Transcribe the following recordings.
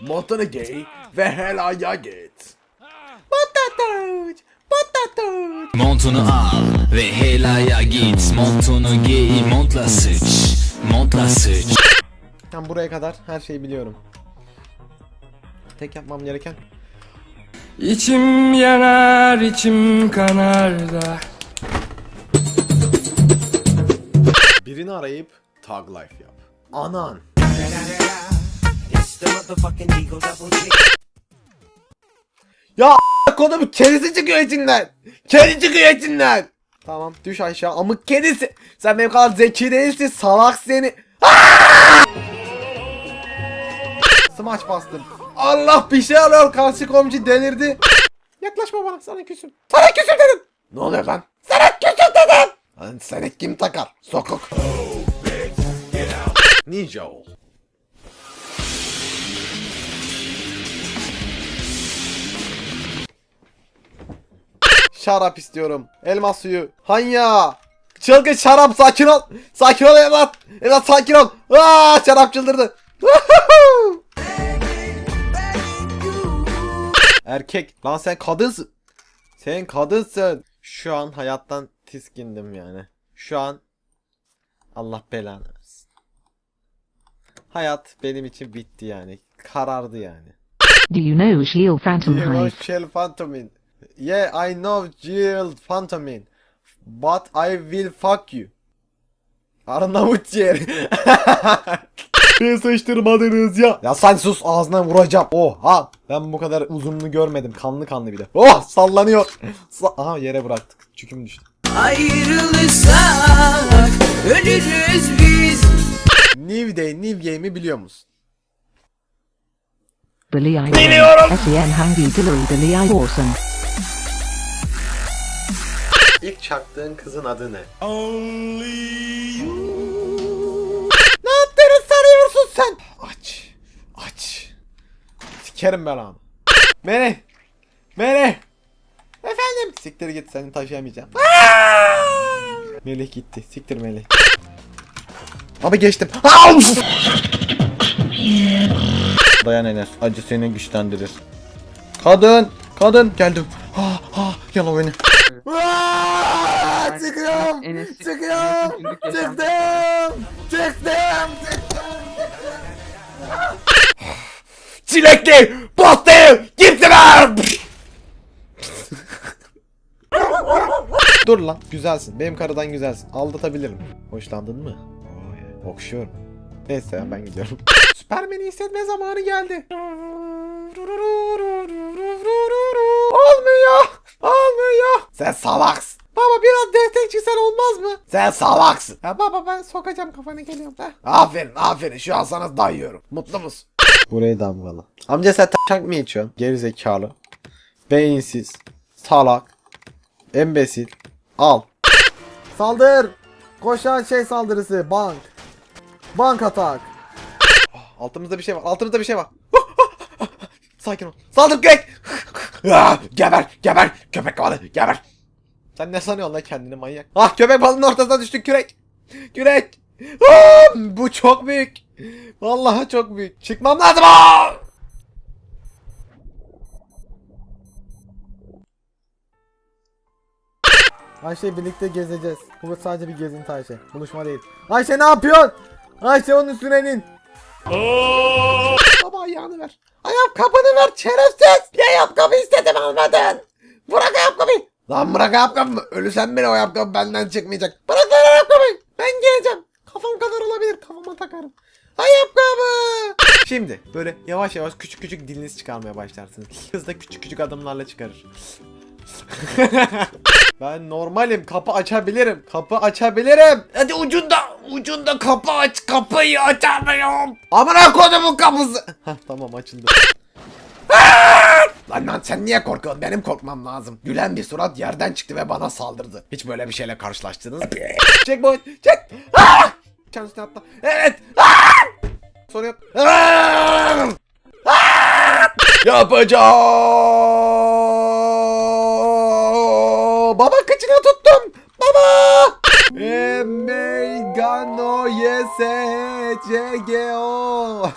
Montana giy ve helaya git. Patates, patates. Montunu al ve helaya git Montunu giy montla sıç Montla sıç Ben buraya kadar her şeyi biliyorum. Tek yapmam gereken İçim yanar, içim kanar da. birini arayıp tag life yap. Anan. Ya kodumu kedisi çıkıyor içinden. Kedi çıkıyor içinden. Tamam düş aşağı amık kedisi. Sen benim kadar zeki değilsin salak seni. Smaç bastım. Allah bir şey alıyor karşı komşu delirdi. Yaklaşma bana sana küsüm. Sana küsüm dedim. Ne oluyor lan? Sana küsüm dedim. Lan seni kim takar? Sokuk. Ninja ol. Şarap istiyorum. Elma suyu. Hanya. Çılgın şarap sakin ol. Sakin ol evlat. Evlat sakin ol. Aa, şarap çıldırdı. Erkek. Lan sen kadınsın. Sen kadınsın. Şu an hayattan tiskindim yani. Şu an Allah belanı versin. Hayat benim için bitti yani. Karardı yani. Do you know Shield Phantom Hive? Shell Phantomin. Yeah, I know Jill Phantomin. But I will fuck you. Arnavut yer. Ne sıçtırmadınız ya. Ya sen sus ağzına vuracağım. Oha. Ben bu kadar uzunluğunu görmedim. Kanlı kanlı bir de. Oh sallanıyor. Sa- Aha yere bıraktık. Çüküm düştü. Ayrılırsak ölürüz biz. New Day, New Game'i biliyor musun? I Biliyorum. Çaktığın kızın adı ne? Ne yaptığını sanıyorsun sen? Aç. Aç. Sikerim ben onu. Melih. Melih. Efendim. Siktir git seni taşıyamayacağım. Melih gitti. Siktir Melih. Abi geçtim. Dayan Enes. Acı seni güçlendirir. Kadın. Kadın. Geldim. Ha ha. Yala beni. Aa, Çıkıyorum. Çıkıyorum. Çıktım. Çıktım. Çilekli. Postayı. Gittiler. Dur lan güzelsin. Benim karıdan güzelsin. Aldatabilirim. Hoşlandın mı? Oy, Okşuyorum. Neyse ben gidiyorum. Süpermen'i hissetme zamanı geldi. Sen salaksın. Baba biraz destekçi sen olmaz mı? Sen salaksın. Ya baba ben sokacağım kafanı geliyorum. Heh. Aferin aferin şu an sana dayıyorum. Mutlu musun? Burayı damgalı. Amca sen taşak mı içiyorsun? Geri zekalı. Beyinsiz. Salak. Embesil. Al. Saldır. Koşan şey saldırısı. Bank. Bank atak. Altımızda bir şey var. Altımızda bir şey var. Sakin ol. Saldır kürek. Ah, geber. Geber. Köpek balığı. Geber. Sen ne sanıyorsun lan kendini manyak? Ah köpek balığının ortasına düştük kürek. Kürek. Ah, bu çok büyük. Vallahi çok büyük. Çıkmam lazım. Ah! Ayşe birlikte gezeceğiz. Bu sadece bir gezinti Ayşe. Buluşma değil. Ayşe ne yapıyorsun? Ayşe onun üstüne in. Baba ayağını ver. Ayakkabını ver şerefsiz. Bir ayakkabı istedim almadın. Bırak ayakkabıyı. Lan bırak ayakkabımı. Ölüsem bile o ayakkabı benden çıkmayacak. Bırak lan ayakkabıyı. Ben giyeceğim. Kafam kadar olabilir. Kafama takarım. Ayakkabı. Şimdi böyle yavaş yavaş küçük küçük diliniz çıkarmaya başlarsınız. Kız da küçük küçük adımlarla çıkarır. Ben normalim. Kapı açabilirim. Kapı açabilirim. Hadi ucunda. Ucunda kapı aç. Kapıyı açamıyorum. Amına kodumun kapısı. Hah tamam açıldı. lan lan sen niye korkuyorsun? Benim korkmam lazım. Gülen bir surat yerden çıktı ve bana saldırdı. Hiç böyle bir şeyle karşılaştınız mı? çek boy. Çek. Çan üstüne atla. Evet. Ah! Ah! Yapacağım. Baba kıçına tuttum. Baba. Oh my Gano yes CGO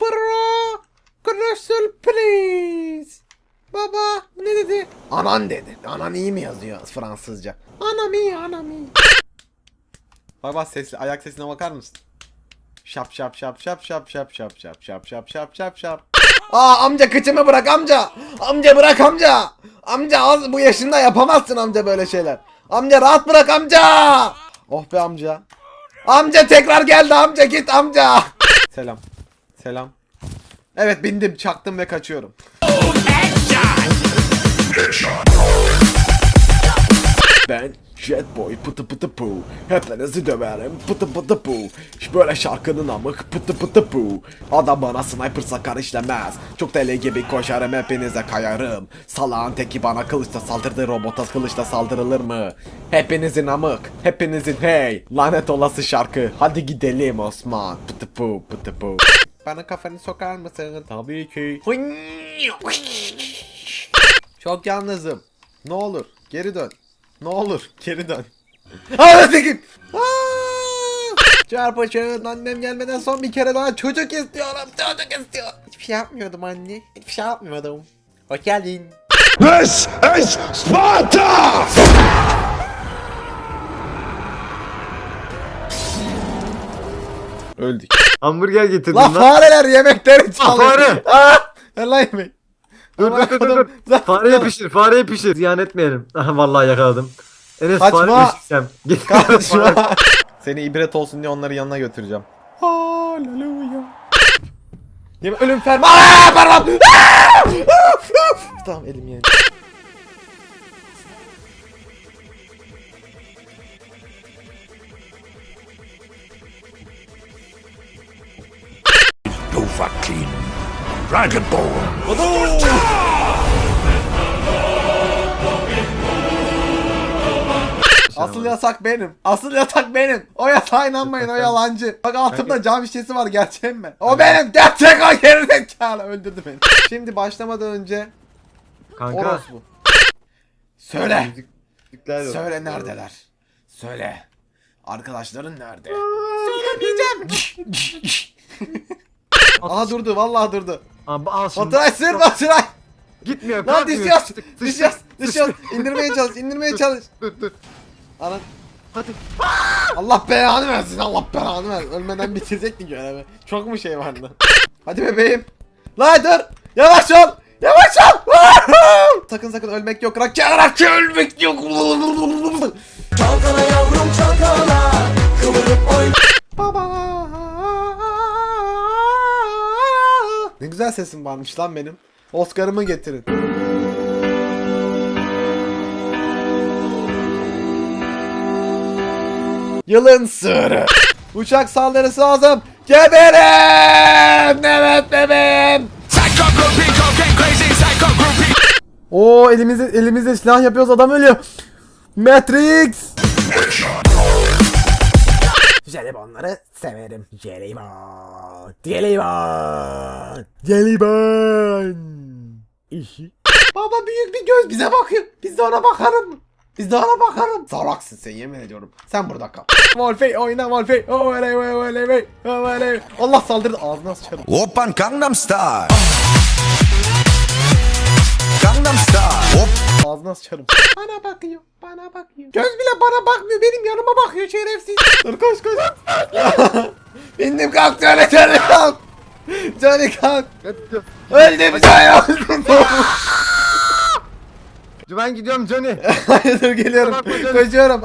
Bro Crystal please Baba ne dedi? Anan dedi. Anan iyi mi yazıyor Fransızca? Anam iyi anam iyi. Bak bak sesli ayak sesine bakar mısın? Şap şap şap şap şap şap şap şap şap şap şap şap şap. Aa amca kıçımı bırak amca. Amca bırak amca. Amca az bu yaşında yapamazsın amca böyle şeyler. Amca rahat bırak amca. Oh be amca. Amca tekrar geldi amca git amca. Selam. Selam. Evet bindim çaktım ve kaçıyorum. Ben Jetboy pıtı pıtı pu Hepinizi döverim pıtı pıtı pu Böyle şarkının amık pıtı pıtı pu Adam bana sniper sakar işlemez Çok deli gibi koşarım hepinize kayarım. Salağın teki bana kılıçla saldırdı robota kılıçla saldırılır mı? Hepinizin amık hepinizin hey. Lanet olası şarkı. Hadi gidelim Osman. Pıtı pu pıtı pu Bana kafanı sokar mısın? Tabii ki. Çok yalnızım. Ne olur geri dön ne olur geri dön. Anlatayım. Çarpışın annem gelmeden son bir kere daha çocuk istiyorum çocuk istiyorum. Hiçbir şey yapmıyordum anne. Hiçbir şey yapmıyordum. Hoş geldin. This is Sparta! Öldük. Hamburger getirdim La lan. fareler yemekleri çalıyor. fare. Ver lan yemeği. Dur dur dur dur. Fareye pişir, fareye pişir. Ziyan etmeyelim. Aha vallahi yakaladım. Enes Kaçma. fare pişirsem. Git. Kaçma. Seni ibret olsun diye onları yanına götüreceğim. Haleluya. Yeme ölüm ferma. Aa, parmağım. Aa! tamam elim yani. Dovahkiin. Dragonborn. Asıl yasak benim. Asıl yasak benim. O yatağa inanmayın o yalancı. Bak altımda cam şişesi var gerçeğim mi? O benim. Gerçek o gerizekalı. Öldürdü beni. Şimdi başlamadan önce Kanka. orospu. Söyle. Müzikler yok. Söyle neredeler? Söyle. Arkadaşların nerede? Söylemeyeceğim. Aha durdu vallahi durdu. Abi al şimdi. Baturay sır Baturay. Gitmiyor. Lan kalkmıyor. düşüyoruz. Sıçtık, sıçtık, Düşüyoruz. Düşüyoruz. İndirmeye çalış. indirmeye çalış. Dur dur. Ana. Hadi. Allah belanı versin. Allah belanı versin. Ölmeden bitirecektin görevi. Çok mu şey vardı? Hadi bebeğim. La dur. Yavaş ol. Yavaş ol. sakın sakın ölmek yok. Rakçı rakçı ölmek yok. Sesim varmış lan benim. Oscar'ımı getirin. Yılın sığırı. Uçak saldırısı lazım. Geberin! Evet bebeğim. Oo elimizde elimizde silah yapıyoruz adam ölüyor. Matrix. Jelibonları severim. Jelibon. Jelibon. Jelibon. İşi. Baba büyük bir göz bize bakıyor. Biz de ona bakalım. Biz de ona bakalım. Salaksın sen yemin ediyorum. Sen burada kal. Wolfey oyna Wolfey. Oley oley oley oley. Allah saldırdı ağzına sıçarım. Open Gangnam Style. Gangnam Style. Op. Ağzına sıçarım. Bana bakıyor. Bana bakıyor. Göz bile bana bakmıyor. Benim yanıma bakıyor şerefsiz. Dur koş koş. Bindim kalk Johnny Johnny kalk. Johnny kalk. Öldüm Johnny. Ben gidiyorum Johnny. Hayır dur geliyorum. Koşuyorum.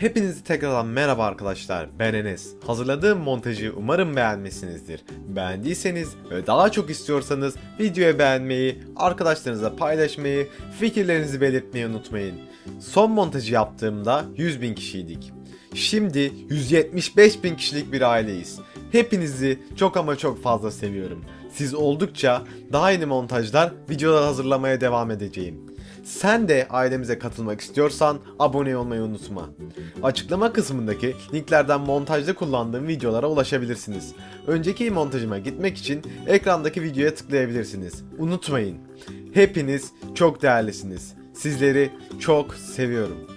Hepinizi tekrardan merhaba arkadaşlar. Ben Enes. Hazırladığım montajı umarım beğenmişsinizdir. Beğendiyseniz ve daha çok istiyorsanız videoyu beğenmeyi, arkadaşlarınızla paylaşmayı, fikirlerinizi belirtmeyi unutmayın. Son montajı yaptığımda 100 bin kişiydik. Şimdi 175 bin kişilik bir aileyiz. Hepinizi çok ama çok fazla seviyorum. Siz oldukça daha yeni montajlar, videolar hazırlamaya devam edeceğim. Sen de ailemize katılmak istiyorsan abone olmayı unutma. Açıklama kısmındaki linklerden montajda kullandığım videolara ulaşabilirsiniz. Önceki montajıma gitmek için ekrandaki videoya tıklayabilirsiniz. Unutmayın. Hepiniz çok değerlisiniz. Sizleri çok seviyorum.